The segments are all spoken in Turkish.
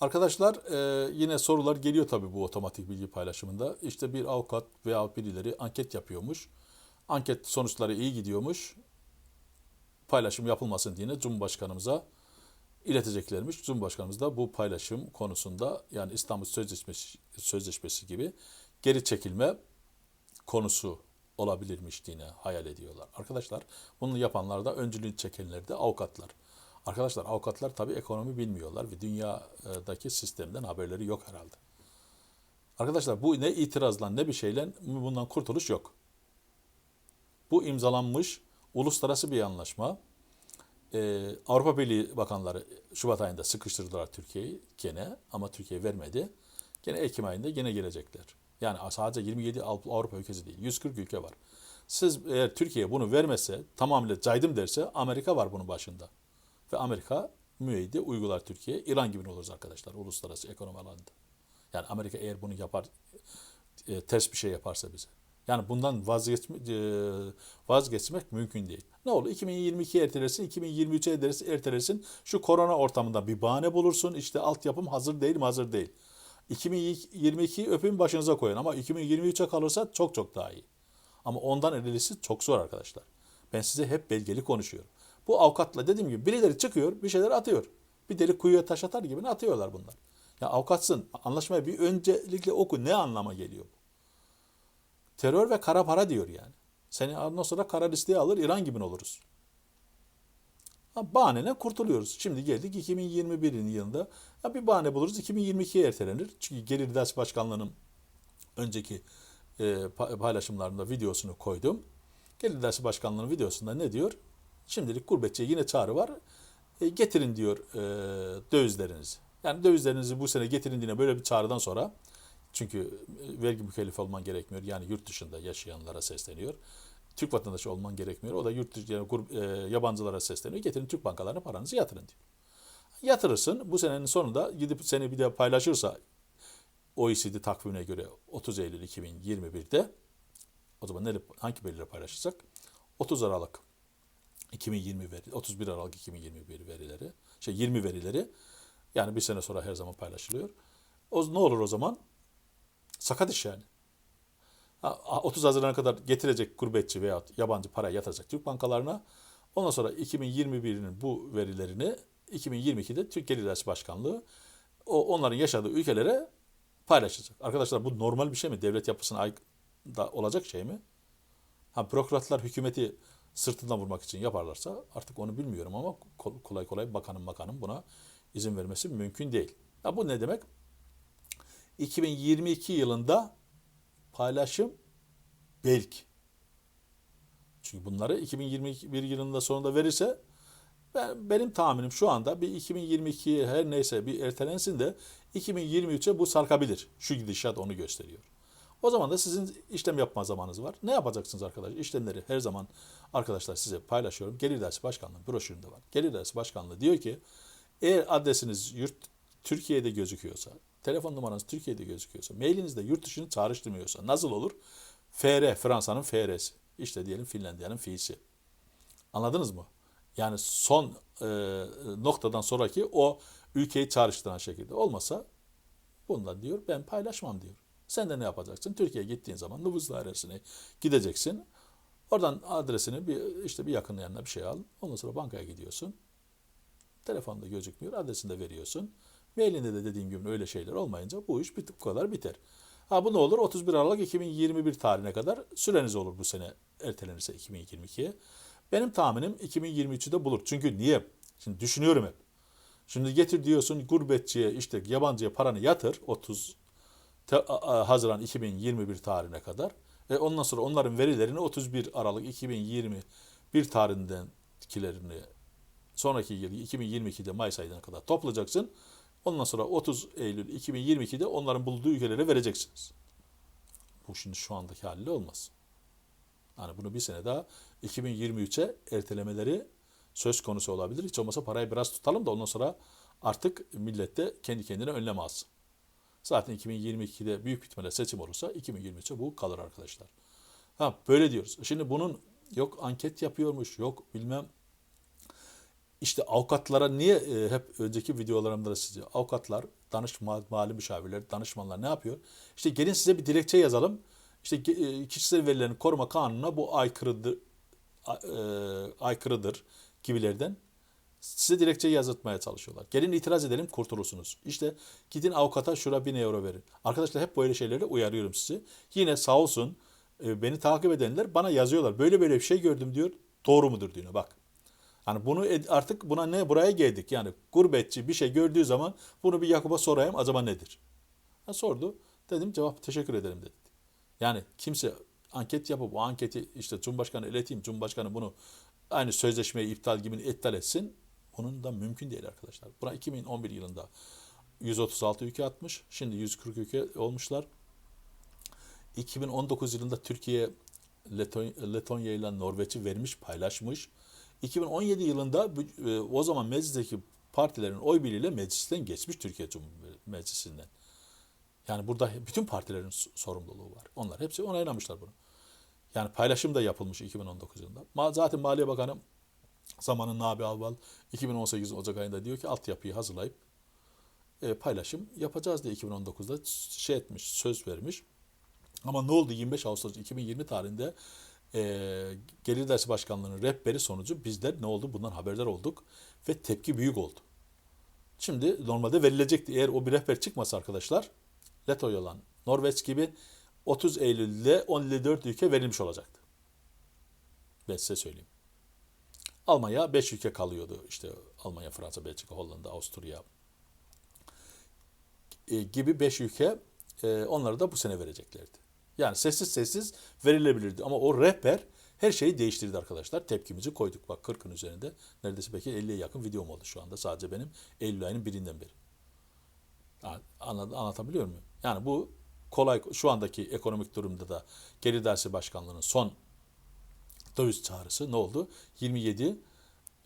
Arkadaşlar e, yine sorular geliyor tabii bu otomatik bilgi paylaşımında. İşte bir avukat veya birileri anket yapıyormuş. Anket sonuçları iyi gidiyormuş. Paylaşım yapılmasın diye Cumhurbaşkanımıza ileteceklermiş. Cumhurbaşkanımız da bu paylaşım konusunda yani İstanbul Sözleşmesi, Sözleşmesi gibi geri çekilme konusu olabilirmiş diye hayal ediyorlar. Arkadaşlar bunu yapanlar da öncülüğünü çekenler de avukatlar. Arkadaşlar avukatlar tabii ekonomi bilmiyorlar ve dünyadaki sistemden haberleri yok herhalde. Arkadaşlar bu ne itirazla ne bir şeyle bundan kurtuluş yok. Bu imzalanmış uluslararası bir anlaşma. Ee, Avrupa Birliği bakanları Şubat ayında sıkıştırdılar Türkiye'yi gene ama Türkiye vermedi. Gene Ekim ayında gene gelecekler. Yani sadece 27 Avrupa ülkesi değil 140 ülke var. Siz eğer Türkiye bunu vermese tamamıyla caydım derse Amerika var bunun başında. Ve Amerika müeyyide uygular Türkiye'ye. İran gibi oluruz arkadaşlar uluslararası ekonomi alanında. Yani Amerika eğer bunu yapar, e, ters bir şey yaparsa bize. Yani bundan vazgeçme, e, vazgeçmek mümkün değil. Ne olur 2022 ertelersin, 2023'e ertelersin, ertelersin. Şu korona ortamında bir bahane bulursun. İşte altyapım hazır değil mi hazır değil. 2022 öpün başınıza koyun ama 2023'e kalırsa çok çok daha iyi. Ama ondan ilerisi çok zor arkadaşlar. Ben size hep belgeli konuşuyorum. Bu avukatla dediğim gibi birileri çıkıyor bir şeyler atıyor. Bir deli kuyuya taş atar gibi atıyorlar bunlar. Ya avukatsın anlaşmayı bir öncelikle oku ne anlama geliyor bu? Terör ve kara para diyor yani. Seni ondan sonra kara listeye alır İran gibi oluruz. Ha, bahanene kurtuluyoruz. Şimdi geldik 2021'in yılında. Ya bir bahane buluruz 2022'ye ertelenir. Çünkü Gelir Ders Başkanlığı'nın önceki e, paylaşımlarında videosunu koydum. Gelir Dersi Başkanlığı'nın videosunda ne diyor? Şimdilik gurbetçiye yine çağrı var. E, getirin diyor e, dövizlerinizi. Yani dövizlerinizi bu sene getirin diye böyle bir çağrıdan sonra çünkü e, vergi mükellefi olman gerekmiyor. Yani yurt dışında yaşayanlara sesleniyor. Türk vatandaşı olman gerekmiyor. O da yurt dışı yani grup, e, yabancılara sesleniyor. Getirin Türk bankalarına paranızı yatırın diyor. Yatırırsın. Bu senenin sonunda gidip seni bir de paylaşırsa OECD takvimine göre 30 Eylül 2021'de o zaman nerede, hangi verileri paylaşırsak 30 Aralık 2020 veri, 31 Aralık 2021 verileri, şey 20 verileri yani bir sene sonra her zaman paylaşılıyor. O ne olur o zaman? Sakat iş yani. 30 Haziran'a kadar getirecek gurbetçi veya yabancı para yatacak Türk bankalarına. Ondan sonra 2021'in bu verilerini 2022'de Türk Gelir Dersi Başkanlığı o onların yaşadığı ülkelere paylaşacak. Arkadaşlar bu normal bir şey mi? Devlet yapısına da olacak şey mi? Ha bürokratlar hükümeti sırtından vurmak için yaparlarsa artık onu bilmiyorum ama kolay kolay bakanın bakanın buna izin vermesi mümkün değil. Ya bu ne demek? 2022 yılında paylaşım belki. Çünkü bunları 2021 yılında sonunda verirse ben, benim tahminim şu anda bir 2022 her neyse bir ertelensin de 2023'e bu sarkabilir. Şu gidişat onu gösteriyor. O zaman da sizin işlem yapma zamanınız var. Ne yapacaksınız arkadaşlar? İşlemleri her zaman arkadaşlar size paylaşıyorum. Gelir Dersi Başkanlığı broşüründe var. Gelir Dersi Başkanlığı diyor ki eğer adresiniz yurt Türkiye'de gözüküyorsa, telefon numaranız Türkiye'de gözüküyorsa, mailinizde yurt dışını çağrıştırmıyorsa nasıl olur? FR, Fransa'nın FR'si. İşte diyelim Finlandiya'nın fi'si. Anladınız mı? Yani son e, noktadan sonraki o ülkeyi çağrıştıran şekilde olmasa bundan diyor ben paylaşmam diyor. Sen de ne yapacaksın? Türkiye'ye gittiğin zaman nüfus dairesine gideceksin. Oradan adresini bir işte bir yakın yanına bir şey al. Ondan sonra bankaya gidiyorsun. Telefonda gözükmüyor. Adresini de veriyorsun. Mailinde de dediğim gibi öyle şeyler olmayınca bu iş bir bu kadar biter. Ha bu ne olur? 31 Aralık 2021 tarihine kadar süreniz olur bu sene ertelenirse 2022'ye. Benim tahminim 2023'ü bulur. Çünkü niye? Şimdi düşünüyorum hep. Şimdi getir diyorsun gurbetçiye işte yabancıya paranı yatır 30 Haziran 2021 tarihine kadar. E ondan sonra onların verilerini 31 Aralık 2021 tarihindenkilerini sonraki yıl 2022'de Mayıs ayına kadar toplayacaksın. Ondan sonra 30 Eylül 2022'de onların bulduğu ülkelere vereceksiniz. Bu şimdi şu andaki haliyle olmaz. Yani bunu bir sene daha 2023'e ertelemeleri söz konusu olabilir. Hiç olmasa parayı biraz tutalım da ondan sonra artık millette kendi kendine önlem alsın. Zaten 2022'de büyük ihtimalle seçim olursa 2023'e bu kalır arkadaşlar. Ha böyle diyoruz. Şimdi bunun yok anket yapıyormuş, yok bilmem İşte avukatlara niye e, hep önceki videolarımda da size avukatlar, danışma, mali müşavirler, danışmanlar ne yapıyor? İşte gelin size bir dilekçe yazalım. İşte e, kişisel verilerin koruma kanununa bu aykırıdır, a- e, aykırıdır gibilerden size dilekçe yazıtmaya çalışıyorlar. Gelin itiraz edelim kurtulursunuz. İşte gidin avukata şura 1000 euro verin. Arkadaşlar hep böyle şeyleri uyarıyorum sizi. Yine sağ olsun e, beni takip edenler bana yazıyorlar. Böyle böyle bir şey gördüm diyor. Doğru mudur diyor. Bak. Hani bunu artık buna ne buraya geldik. Yani gurbetçi bir şey gördüğü zaman bunu bir Yakup'a sorayım acaba nedir? Ha, sordu. Dedim cevap teşekkür ederim dedi. Yani kimse anket yapıp o anketi işte Cumhurbaşkanı ileteyim, Cumhurbaşkanı bunu aynı sözleşmeyi iptal gibi iptal etsin. Bunun da mümkün değil arkadaşlar. Buna 2011 yılında 136 ülke atmış. Şimdi 140 ülke olmuşlar. 2019 yılında Türkiye Leton- Letonya ile Norveç'i vermiş, paylaşmış. 2017 yılında e, o zaman meclisteki partilerin oy birliğiyle meclisten geçmiş Türkiye Cumhuriyeti Meclisi'nden. Yani burada bütün partilerin sorumluluğu var. Onlar hepsi onaylamışlar bunu. Yani paylaşım da yapılmış 2019 yılında. Zaten Maliye Bakanı zamanın Nabi Alval 2018 Ocak ayında diyor ki altyapıyı hazırlayıp e, paylaşım yapacağız diye 2019'da şey etmiş, söz vermiş. Ama ne oldu 25 Ağustos 2020 tarihinde e, Gelir Dersi Başkanlığı'nın rehberi sonucu bizler ne oldu bundan haberdar olduk ve tepki büyük oldu. Şimdi normalde verilecekti. Eğer o bir rehber çıkmasa arkadaşlar Letonya olan Norveç gibi 30 Eylül'de 14 ülke verilmiş olacaktı. Ben size söyleyeyim. Almanya 5 ülke kalıyordu. İşte Almanya, Fransa, Belçika, Hollanda, Avusturya e, gibi 5 ülke e, onları da bu sene vereceklerdi. Yani sessiz sessiz verilebilirdi. Ama o rehber her şeyi değiştirdi arkadaşlar. Tepkimizi koyduk. Bak 40'ın üzerinde neredeyse belki 50'ye yakın videom oldu şu anda. Sadece benim Eylül ayının birinden beri. Yani anlat, anlatabiliyor muyum? Yani bu kolay şu andaki ekonomik durumda da Gelir Dersi Başkanlığı'nın son döviz çağrısı ne oldu? 27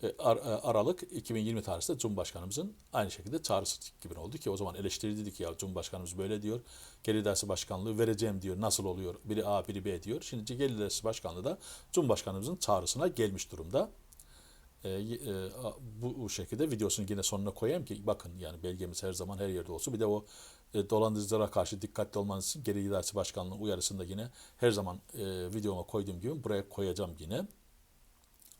e, Ar- e, Aralık 2020 tarihinde Cumhurbaşkanımızın aynı şekilde çağrısı gibi oldu ki o zaman eleştirildi ki ya Cumhurbaşkanımız böyle diyor. Gelir Dersi Başkanlığı vereceğim diyor. Nasıl oluyor? Biri A biri B diyor. Şimdi Gelir Dersi Başkanlığı da Cumhurbaşkanımızın çağrısına gelmiş durumda. E, e, bu şekilde videosunu yine sonuna koyayım ki bakın yani belgemiz her zaman her yerde olsun. Bir de o e, dolandırıcılara karşı dikkatli olmanız için Gelir Dersi Başkanlığı uyarısını da yine her zaman e, videoma koyduğum gibi buraya koyacağım yine.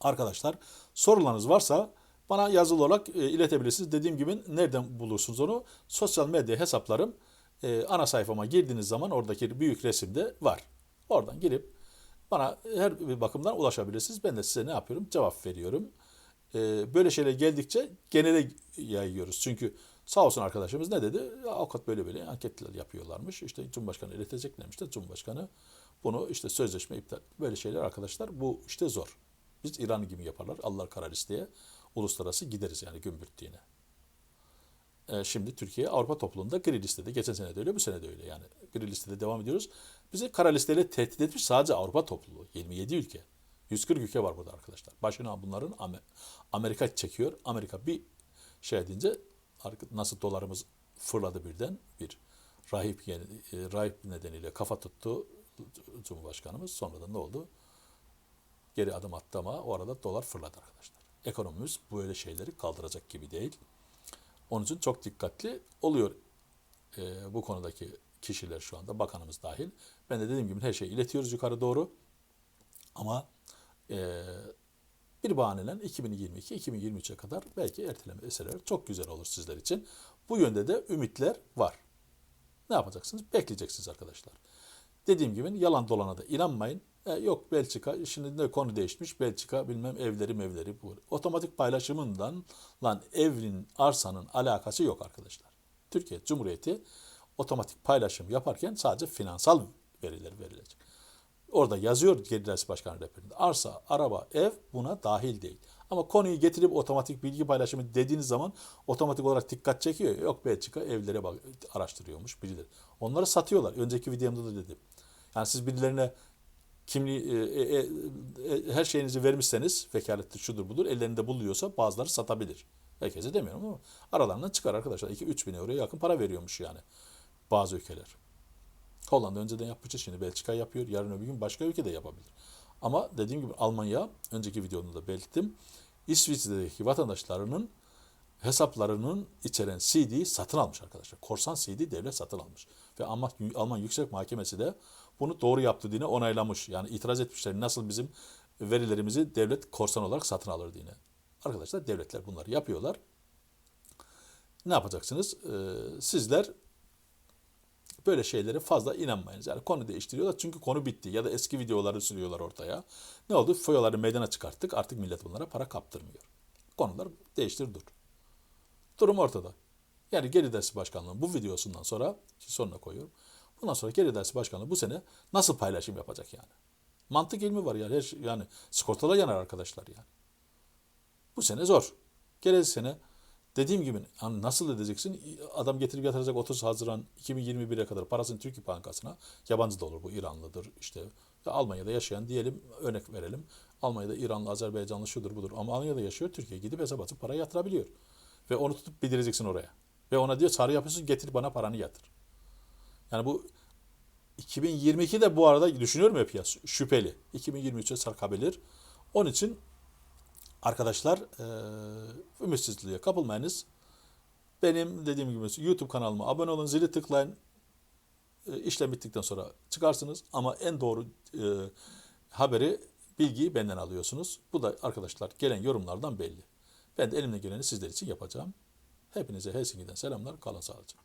Arkadaşlar sorularınız varsa bana yazılı olarak e, iletebilirsiniz. Dediğim gibi nereden bulursunuz onu? Sosyal medya hesaplarım e, ana sayfama girdiğiniz zaman oradaki büyük resimde var. Oradan girip bana her bir bakımdan ulaşabilirsiniz. Ben de size ne yapıyorum? Cevap veriyorum. E, böyle şeyler geldikçe genele yayıyoruz. Çünkü sağ olsun arkadaşımız ne dedi? Ya, Avukat böyle böyle anketler yapıyorlarmış. İşte Cumhurbaşkanı ileteceklermiş de Cumhurbaşkanı bunu işte sözleşme iptal. Böyle şeyler arkadaşlar bu işte zor. Biz İran gibi yaparlar. Allah karar isteye uluslararası gideriz yani gümbürttüğüne. Ee, şimdi Türkiye Avrupa topluluğunda gri listede. Geçen sene de öyle, bu sene de öyle. Yani gri listede devam ediyoruz. Bizi kara listeyle tehdit etmiş sadece Avrupa topluluğu. 27 ülke. 140 ülke var burada arkadaşlar. Başına bunların Amer- Amerika çekiyor. Amerika bir şey deyince nasıl dolarımız fırladı birden bir rahip, e, rahip nedeniyle kafa tuttu Cumhurbaşkanımız. Sonradan ne oldu? geri adım attı ama o arada dolar fırladı arkadaşlar. Ekonomimiz böyle şeyleri kaldıracak gibi değil. Onun için çok dikkatli oluyor e, bu konudaki kişiler şu anda bakanımız dahil. Ben de dediğim gibi her şeyi iletiyoruz yukarı doğru. Ama e, bir bahaneyle 2022-2023'e kadar belki erteleme eserler çok güzel olur sizler için. Bu yönde de ümitler var. Ne yapacaksınız? Bekleyeceksiniz arkadaşlar. Dediğim gibi yalan dolana da inanmayın. E, yok Belçika, şimdi de konu değişmiş. Belçika bilmem evleri mevleri bu. Otomatik paylaşımından lan evin, arsanın alakası yok arkadaşlar. Türkiye Cumhuriyeti otomatik paylaşım yaparken sadece finansal veriler verilecek. Orada yazıyor Dersi Başkanı rehberinde. Arsa, araba, ev buna dahil değil. Ama konuyu getirip otomatik bilgi paylaşımı dediğiniz zaman otomatik olarak dikkat çekiyor. Yok Belçika evlere bak, araştırıyormuş birileri. Onları satıyorlar. Önceki videomda da dedim. Yani siz birilerine kimliği e, e, e, her şeyinizi vermişseniz vekalettir şudur budur ellerinde buluyorsa bazıları satabilir. Herkese demiyorum ama aralarından çıkar arkadaşlar. 2-3 bin euroya yakın para veriyormuş yani bazı ülkeler. Hollanda önceden yapmıştı şimdi Belçika yapıyor. Yarın öbür gün başka ülke de yapabilir. Ama dediğim gibi Almanya önceki videomda da belirttim. İsviçre'deki vatandaşlarının hesaplarının içeren CD'yi satın almış arkadaşlar. Korsan CD devlet satın almış. Ve Alman, Alman Yüksek Mahkemesi de bunu doğru yaptı diye onaylamış. Yani itiraz etmişler nasıl bizim verilerimizi devlet korsan olarak satın alır diye. Arkadaşlar devletler bunları yapıyorlar. Ne yapacaksınız? Ee, sizler böyle şeylere fazla inanmayınız. Yani konu değiştiriyorlar çünkü konu bitti. Ya da eski videoları sürüyorlar ortaya. Ne oldu? Foyaları meydana çıkarttık. Artık millet bunlara para kaptırmıyor. Konular değiştir dur. Durum ortada. Yani Geri Dersi Başkanlığı bu videosundan sonra sonuna koyuyorum. Bundan sonra Geri Dersi Başkanlığı bu sene nasıl paylaşım yapacak yani? Mantık ilmi var yani. Her şey- yani sigortalar yanar arkadaşlar yani. Bu sene zor. Gelecek sene dediğim gibi hani nasıl edeceksin? Adam getirip yatıracak 30 Haziran 2021'e kadar parasını Türkiye Bankası'na yabancı da olur bu İranlıdır işte ya Almanya'da yaşayan diyelim örnek verelim. Almanya'da İranlı, Azerbaycanlı şudur budur ama Almanya'da yaşıyor Türkiye gidip hesap açıp para yatırabiliyor. Ve onu tutup bildireceksin oraya. Ve ona diyor sarı yapıyorsun getir bana paranı yatır. Yani bu 2022'de bu arada düşünüyorum ya piyasa şüpheli. 2023'e sarkabilir. Onun için arkadaşlar eee ümitsizliğe kapılmayınız. Benim dediğim gibi YouTube kanalıma abone olun, zili tıklayın. E, işlem bittikten sonra çıkarsınız ama en doğru e, haberi, bilgiyi benden alıyorsunuz. Bu da arkadaşlar gelen yorumlardan belli. Ben de elimden geleni sizler için yapacağım. Hepinize Helsinki'den selamlar. Kalın sağlıcakla.